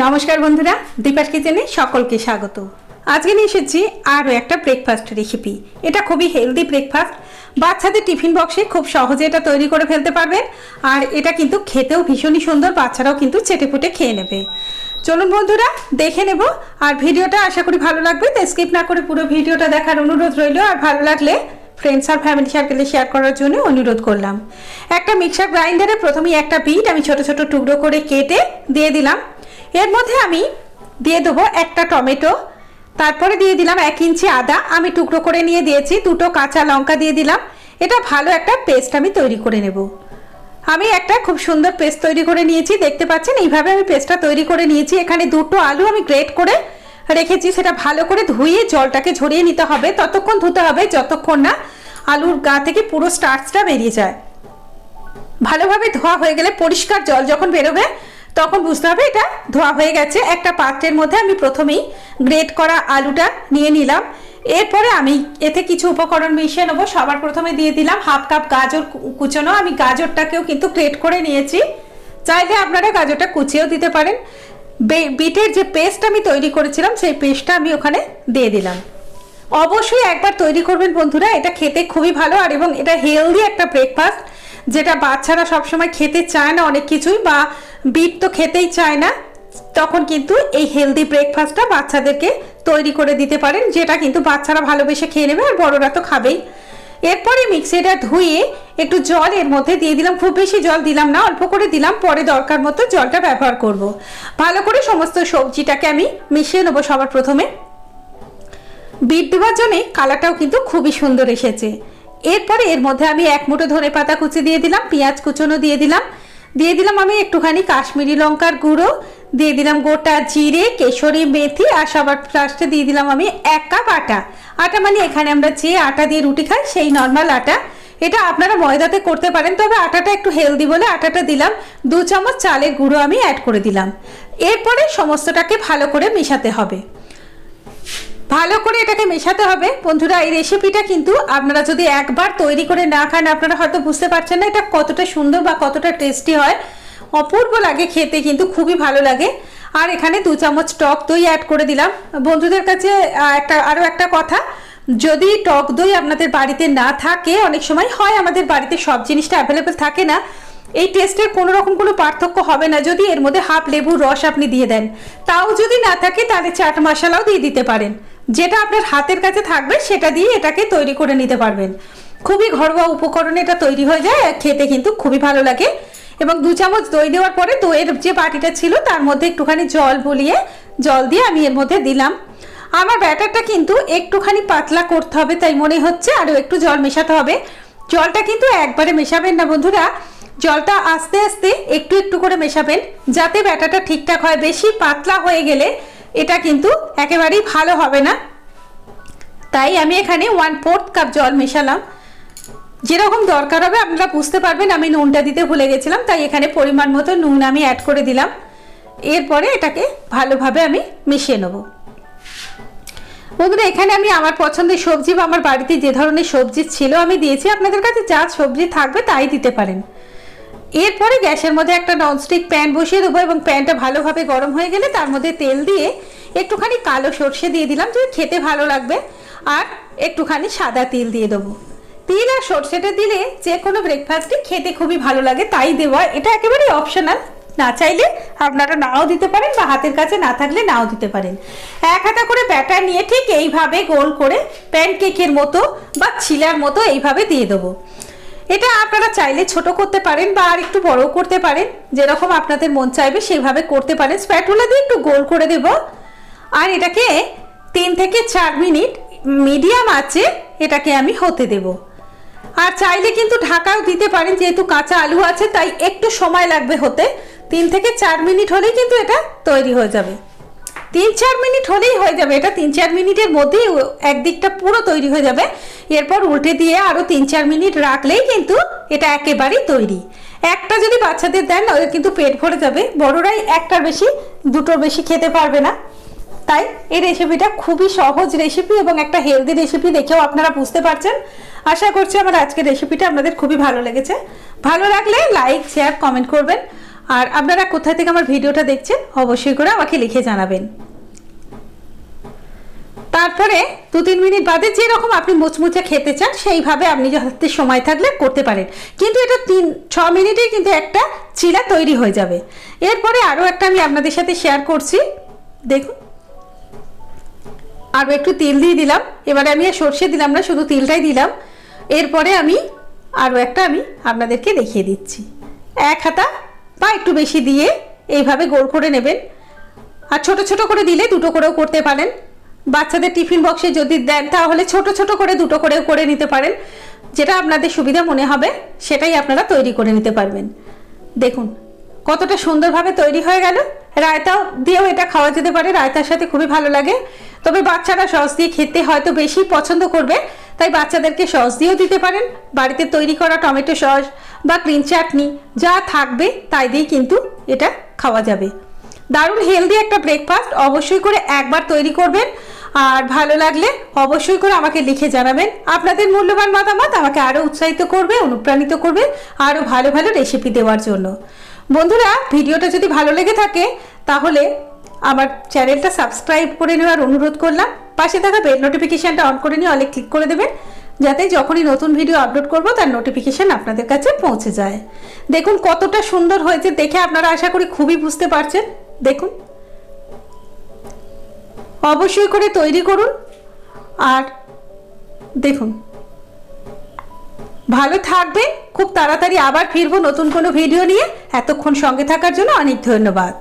নমস্কার বন্ধুরা দীপাস কিচেনে সকলকে স্বাগত। আজকে নিয়ে এসেছি আরও একটা ব্রেকফাস্ট রেসিপি এটা খুবই হেলদি ব্রেকফাস্ট বাচ্চাদের টিফিন বক্সে খুব সহজে এটা তৈরি করে ফেলতে পারবেন। আর এটা কিন্তু খেতেও ভীষণই সুন্দর, বাচ্চারাও কিন্তু চেটেপুটে খেয়ে নেবে। চলুন বন্ধুরা, দেখে নেব। আর ভিডিওটা আশা করি ভালো লাগবে তাই স্কিপ না করে পুরো ভিডিওটা দেখার অনুরোধ রইল। আর ভালো লাগলে ফ্রেন্ডস আর ফ্যামিলি সার্কেলে শেয়ার করার জন্য অনুরোধ করলাম। একটা মিক্সার গ্রাইন্ডারে প্রথমেই একটা বিট আমি ছোট ছোট টুকরো করে কেটে দিয়ে দিলাম। এর মধ্যে আমি দিয়ে দেবো একটা টমেটো, তারপরে দিয়ে দিলাম এক ইঞ্চি আদা। আমি টুকরো করে নিয়ে দিয়েছি, দুটো কাঁচা লঙ্কা দিয়ে দিলাম। এটা ভালো একটা পেস্ট আমি তৈরি করে নেব। আমি একটা খুব সুন্দর পেস্ট তৈরি করে নিয়েছি, দেখতে পাচ্ছেন? এইভাবে আমি পেস্টটা তৈরি করে নিয়েছি। এখানে দুটো আলু আমি গ্রেট করে রেখেছি, সেটা ভালো করে ধুয়ে জলটাকে ঝরিয়ে নিতে হবে। ততক্ষণ ধুতে হবে, যতক্ষণ না আলুর গা থেকে পুরো স্টার্চটা বেরিয়ে যায়। ভালোভাবে ধোয়া হয়ে গেলে পরিষ্কার জল যখন বেরোবে, তখন বুঝতে হবে এটা ধোয়া হয়ে গেছে। একটা পাত্রের মধ্যে আমি প্রথমেই গ্রেট করা আলুটা নিয়ে নিলাম। এরপরে আমি এতে কিছু উপকরণ মিশিয়ে নেব। সবার প্রথমে দিয়ে দিলাম হাফ কাপ গাজর কুচোনো। আমি গাজরটাকেও কিন্তু গ্রেট করে নিয়েছি। চাইলে আপনারা গাজরটা কুচিয়েও দিতে পারেন। বিটের যে পেস্ট আমি তৈরি করেছিলাম, সেই পেস্টটা আমি ওখানে দিয়ে দিলাম। অবশ্যই একবার তৈরি করবেন বন্ধুরা, এটা খেতে খুবই ভালো আর এবং এটা হেলদি একটা ব্রেকফাস্ট যেটা বাচ্চারা সবসময় খেতে চায় না অনেক কিছুই বা বিট তো খেতেই চায় না, তখন কিন্তু এই হেলদি ব্রেকফাস্টটা বাচ্চাদেরকে তৈরি করে দিতে পারেন, যেটা কিন্তু বাচ্চারা ভালোবেসে খেয়ে নেবে আর বড়রা তো খাবেই। এরপরে মিক্সিটা ধুয়ে একটু জল এর মধ্যে দিয়ে দিলাম। খুব বেশি জল দিলাম না, অল্প করে দিলাম। পরে দরকার মতো জলটা ব্যবহার করব। ভালো করে সমস্ত সবজিটাকে আমি মিশিয়ে নেব সবার প্রথমে। বিট দেওয়ার জন্যে কালারটাও কিন্তু খুবই সুন্দর এসেছে। এরপরে এর মধ্যে আমি এক মুঠো ধনে পাতা কুচি দিয়ে দিলাম, পেঁয়াজ কুচনো দিয়ে দিলাম। দিয়ে দিলাম আমি একটুখানি কাশ্মীরি লঙ্কার গুঁড়ো দিয়ে দিলাম গোটা জিরে, কেশরি, মেথি আর সবার লাস্টে দিয়ে দিলাম আমি এক কাপ আটা। আটা মানে এখানে আমরা যে আটা দিয়ে রুটি খাই সেই নর্মাল আটা। এটা আপনারা ময়দাতে করতে পারেন, তবে আটাটা একটু হেলদি বলে আটাটা দিলাম। দু চামচ চালের গুঁড়ো আমি অ্যাড করে দিলাম। এরপরে সমস্তটাকে ভালো করে মেশাতে হবে। ভালো করে এটাকে মেশাতে হবে। বন্ধুরা, এই রেসিপিটা কিন্তু আপনারা যদি একবার তৈরি করে না খান, আপনারা হয়তো বুঝতে পারছেন না এটা কতটা সুন্দর বা কতটা টেস্টি হয়। অপূর্ব লাগে খেতে, কিন্তু খুবই ভালো লাগে। আর এখানে দু চামচ টক দই অ্যাড করে দিলাম। বন্ধুদের কাছে একটা, আরও একটা কথা। যদি টক দই আপনাদের বাড়িতে না থাকে, অনেক সময় হয় আমাদের বাড়িতে সব জিনিসটা অ্যাভেলেবেল থাকে না। এই টেস্টের কোনো রকম কোনো পার্থক্য হবে না, যদি এর মধ্যে হাফ লেবুর রস আপনি দিয়ে দেন। তাও যদি না থাকে, তাহলে চাট মশলাও দিয়ে দিতে পারেন। যেটা আপনার হাতের কাছে থাকবে, সেটা দিয়ে এটাকে তৈরি করে নিতে পারবেন। খুবই ঘরোয়া উপকরণে এটা তৈরি হয়ে যায় খেতে কিন্তু খুবই ভালো লাগে। এবং দু চামচ দই দেওয়ার পরে দইয়ের যে বাটিটা ছিল তার মধ্যে একটুখানি জল বলিয়ে, জল দিয়ে আমি এর মধ্যে দিলাম। আমার ব্যাটারটা কিন্তু একটুখানি পাতলা করতে হবে তাই মনে হচ্ছে আরও একটু জল মেশাতে হবে। জলটা কিন্তু একবারে মেশাবেন না বন্ধুরা, জলটা আস্তে আস্তে একটু একটু করে মেশাবেন যাতে ব্যাটারটা ঠিকঠাক হয়। বেশি পাতলা হয়ে গেলে এটা কিন্তু একেবারেই ভালো হবে না। তাই আমি এখানে ওয়ান ফোর্থ কাপ জল মেশালাম। যেরকম দরকার হবে আপনারা বুঝতে পারবেন, আমি নুনটা দিতে ভুলে গেছিলাম, তাই এখানে পরিমাণ মতো নুন আমি অ্যাড করে দিলাম। এরপরে এটাকে ভালোভাবে আমি মিশিয়ে নেব। বন্ধুরা, এখানে আমি আমার পছন্দের সবজি বা আমার বাড়িতে যে ধরনের সবজি ছিল, আমি দিয়েছি। আপনাদের কাছে যা সবজি থাকবে তাই দিতে পারেন। এরপরে গ্যাসের মধ্যে একটা ননস্টিক প্যান বসিয়ে দেবো এবং প্যানটা ভালোভাবে গরম হয়ে গেলে তার মধ্যে তেল দিয়ে একটুখানি কালো সর্ষে দিয়ে দিলাম যে খেতে ভালো লাগবে। আর একটুখানি সাদা তিল দিয়ে দেবো। তিল আর সর্ষেটা দিলে যে কোনো ব্রেকফাস্টই খেতে খুবই ভালো লাগে, তাই দেওয়া এটা একেবারেই অপশনাল না চাইলে আপনারা নাও দিতে পারেন বা হাতের কাছে না থাকলে নাও দিতে পারেন। এক হাতা করে ব্যাটার নিয়ে ঠিক এইভাবে গোল করে প্যানকেকের মতো বা ছিলার মতো এইভাবে দিয়ে দেবো। এটা আপনারা চাইলে ছোট করতে পারেন বা আর একটু বড় করতে পারেন। যেরকম আপনাদের মন চাইবে সেইভাবে করতে পারেন। স্প্যাটুলা দিয়ে একটু গোল করে দেব। আর এটাকে তিন থেকে চার মিনিট মিডিয়াম আছে এটাকে আমি হতে দেবো। আর চাইলে কিন্তু ঢাকাও দিতে পারেন, যেহেতু কাঁচা আলু আছে, তাই একটু সময় লাগবে হতে। তিন থেকে চার মিনিট হলেই কিন্তু এটা তৈরি হয়ে যাবে। তিন চার মিনিট হলেই হয়ে যাবে। এটা তিন চার মিনিটের মধ্যেই একদিকটা পুরো তৈরি হয়ে যাবে। এরপর উল্টে দিয়ে আরও তিন চার মিনিট রাখলেই কিন্তু এটা একেবারেই তৈরি। একটা যদি বাচ্চাদের দেন ওদের কিন্তু পেট ভরে যাবে। বড়রাই একটার বেশি, দুটোর বেশি খেতে পারবে না। তাই এই রেসিপিটা খুবই সহজ রেসিপি এবং একটা হেলদি রেসিপি দেখেও আপনারা বুঝতে পারছেন। আশা করছি আমার আজকের রেসিপিটা আপনাদের খুবই ভালো লেগেছে। ভালো লাগলে লাইক শেয়ার কমেন্ট করবেন। আর আপনারা কোথায় থেকে আমার ভিডিওটা দেখছেন, অবশ্যই করে আমাকে লিখে জানাবেন। তারপরে দু তিন মিনিট বাদে যেরকম আপনি মুচমুচে খেতে চান, সেইভাবে আপনি হাতে সময় থাকলে করতে পারেন। কিন্তু এটা তিন, ছ মিনিটেই কিন্তু একটা চিলা তৈরি হয়ে যাবে। এরপরে আরও একটা আমি আপনাদের সাথে শেয়ার করছি। দেখুন। আরও একটু তেল দিয়ে দিলাম। এবারে আমি আর সর্ষে দিলাম না, শুধু তেলটাই দিলাম। এরপরে আমি আরও একটা আমি আপনাদেরকে দেখিয়ে দিচ্ছি। এক হাতা বা একটু বেশি দিয়ে এইভাবে গোল করে নেবেন। আর ছোট ছোট করে দিলে দুটো করেও করতে পারেন। বাচ্চাদের টিফিন বক্সে যদি দেন, তাহলে ছোট ছোট করে দুটো করেও করে নিতে পারেন। যেটা আপনাদের সুবিধা মনে হবে, সেটাই আপনারা তৈরি করে নিতে পারবেন। দেখুন কতটা সুন্দরভাবে তৈরি হয়ে গেল। রায়তা দিয়েও এটা খাওয়া যেতে পারে, রায়তার সাথে খুবই ভালো লাগে। তবে বাচ্চারা সস দিয়ে খেতে হয়তো বেশি পছন্দ করবে, তাই বাচ্চাদেরকে সস দিয়েও দিতে পারেন। বাড়িতে তৈরি করা টমেটো সস বা গ্রিন চাটনি যা থাকবে, তাই দিয়ে কিন্তু এটা খাওয়া যাবে। দারুণ হেলদি একটা ব্রেকফাস্ট অবশ্যই করে একবার তৈরি করবেন। আর ভালো লাগলে অবশ্যই করে আমাকে লিখে জানাবেন। আপনাদের মূল্যবান মতামত আমাকে আরও উৎসাহিত করবে, অনুপ্রাণিত করবে আরও ভালো ভালো রেসিপি দেওয়ার জন্য। বন্ধুরা, ভিডিওটা যদি ভালো লেগে থাকে, তাহলে আমার চ্যানেলটা সাবস্ক্রাইব করে নেওয়ার অনুরোধ করলাম। পাশে থাকা বেল নোটিফিকেশানটা অন করে নিয়ে অনেক ক্লিক করে দেবেন, যাতে যখনই নতুন ভিডিও আপলোড করব, তার নোটিফিকেশান আপনাদের কাছে পৌঁছে যায়। দেখুন, কতটা সুন্দর হয়েছে দেখে আপনারা আশা করি খুবই বুঝতে পারছেন। দেখুন। অবশ্যই করে তৈরি করুন। আর দেখুন ভালো থাকবেন, খুব তাড়াতাড়ি আবার ফিরবো নতুন কোনো ভিডিও নিয়ে। এতক্ষণ সঙ্গে থাকার জন্য অনেক ধন্যবাদ।